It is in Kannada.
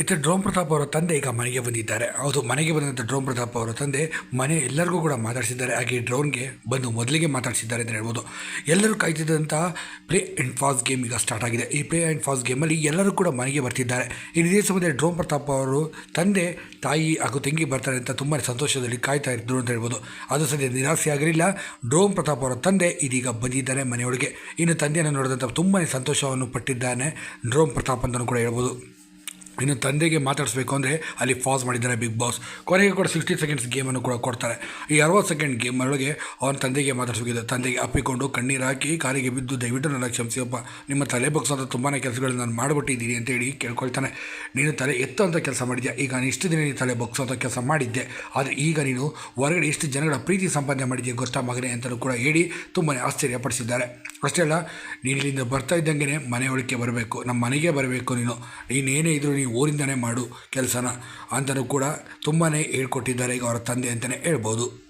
ಇತ್ತ ಡ್ರೋನ್ ಪ್ರತಾಪ್ ಅವರ ತಂದೆ ಈಗ ಮನೆಗೆ ಬಂದಿದ್ದಾರೆ. ಹೌದು, ಮನೆಗೆ ಬಂದಂಥ ಡ್ರೋನ್ ಪ್ರತಾಪ್ ಅವರ ತಂದೆ ಮನೆ ಎಲ್ಲರಿಗೂ ಕೂಡ ಮಾತಾಡಿಸಿದ್ದಾರೆ. ಹಾಗೆ ಡ್ರೋನ್ಗೆ ಬಂದು ಮೊದಲಿಗೆ ಮಾತಾಡಿಸಿದ್ದಾರೆ ಅಂತ ಹೇಳ್ಬೋದು. ಎಲ್ಲರೂ ಕಾಯ್ತಿದ್ದಂಥ ಪ್ಲೇ ಆ್ಯಂಡ್ ಫಾಸ್ಟ್ ಗೇಮ್ ಈಗ ಸ್ಟಾರ್ಟ್ ಆಗಿದೆ. ಈ ಪ್ಲೇ ಆ್ಯಂಡ್ ಫಾಸ್ಟ್ ಗೇಮಲ್ಲಿ ಎಲ್ಲರೂ ಕೂಡ ಮನೆಗೆ ಬರ್ತಿದ್ದಾರೆ. ಈ ಇದೇ ಸಮಯದಲ್ಲಿ ಡ್ರೋನ್ ಪ್ರತಾಪ್ ಅವರು ತಂದೆ, ತಾಯಿ ಹಾಗೂ ತಂಗಿ ಬರ್ತಾರೆ ಅಂತ ತುಂಬಾ ಸಂತೋಷದಲ್ಲಿ ಕಾಯ್ತಾ ಇದ್ರು ಅಂತ ಹೇಳ್ಬೋದು. ಅದು ಸದ್ಯ ನಿರಾಸೆ ಆಗಿರಲಿಲ್ಲ. ಡ್ರೋನ್ ಪ್ರತಾಪ್ ಅವರ ತಂದೆ ಇದೀಗ ಬಂದಿದ್ದಾರೆ ಮನೆಯೊಳಗೆ. ಇನ್ನು ತಂದೆಯನ್ನು ನೋಡಿದಂಥ ತುಂಬಾ ಸಂತೋಷವನ್ನು ಪಟ್ಟಿದ್ದಾನೆ ಡ್ರೋನ್ ಪ್ರತಾಪ್ ಅಂತಲೂ ಕೂಡ ಹೇಳ್ಬೋದು. ಇನ್ನು ತಂದೆಗೆ ಮಾತಾಡಿಸ್ಬೇಕು ಅಂದರೆ ಅಲ್ಲಿ ಫಾಸ್ ಮಾಡಿದ್ದಾರೆ ಬಿಗ್ ಬಾಸ್ ಕೊನೆಗೆ ಕೂಡ ಸಿಕ್ಸ್ಟಿ ಸೆಕೆಂಡ್ಸ್ ಗೇಮನ್ನು ಕೂಡ ಕೊಡ್ತಾರೆ. ಈ ಅರವತ್ತು ಸೆಕೆಂಡ್ ಗೇಮ್ ಒಳಗೆ ಅವನ ತಂದೆಗೆ ಮಾತಾಡಿಸ್ಬೇಕಿದೆ. ತಂದೆಗೆ ಅಪ್ಪಿಕೊಂಡು ಕಣ್ಣೀರು ಹಾಕಿ ಕಾಲಿಗೆ ಬಿದ್ದು ದಯವಿಟ್ಟು ನನ್ನ ಕ್ಷಮಿಸಿಯಪ್ಪ. ನಿಮ್ಮ ತಲೆ ಬಗ್ಸೋಂಥ ತುಂಬಾ ಕೆಲಸಗಳನ್ನ ನಾನು ಮಾಡಿಬಿಟ್ಟಿದ್ದೀನಿ ಅಂತೇಳಿ ಕೇಳ್ಕೊಳ್ತಾನೆ. ನೀನು ತಲೆ ಎತ್ತುವಂಥ ಕೆಲಸ ಮಾಡಿದ್ಯಾ? ಈಗ ನಾನು ಇಷ್ಟು ದಿನ ನೀನು ತಲೆ ಬಗ್ಸೋಂಥ ಕೆಲಸ ಮಾಡಿದ್ದೆ. ಆದರೆ ಈಗ ನೀನು ಹೊರಗಡೆ ಇಷ್ಟು ಜನಗಳ ಪ್ರೀತಿ ಸಂಪಾದನೆ ಮಾಡಿದ್ಯಾ ಗೊತ್ತಾ ಮಗನೇ ಅಂತಲೂ ಕೂಡ ಹೇಳಿ ತುಂಬಾ ಆಶ್ಚರ್ಯಪಡಿಸಿದ್ದಾರೆ. ಅಷ್ಟೇ ಅಲ್ಲ ನೀನು ಇಲ್ಲಿಂದ ಬರ್ತಾ ಇದ್ದಂಗೆ ಮನೆಯೊಳಕ್ಕೆ ಬರಬೇಕು. ನಮ್ಮ ಮನೆಗೆ ಬರಬೇಕು ನೀನು. ನೀನೇನೇ ಇದ್ದರೂ ನೀನು ಊರಿಂದನೇ ಮಾಡು ಕೆಲಸನ. ಅಂತಲೂ ಕೂಡ ತುಂಬಾ ಹೇಳ್ಕೊಟ್ಟಿದ್ದಾರೆ ಈಗ ಅವರ ತಂದೆ ಅಂತಲೇ ಹೇಳ್ಬೋದು.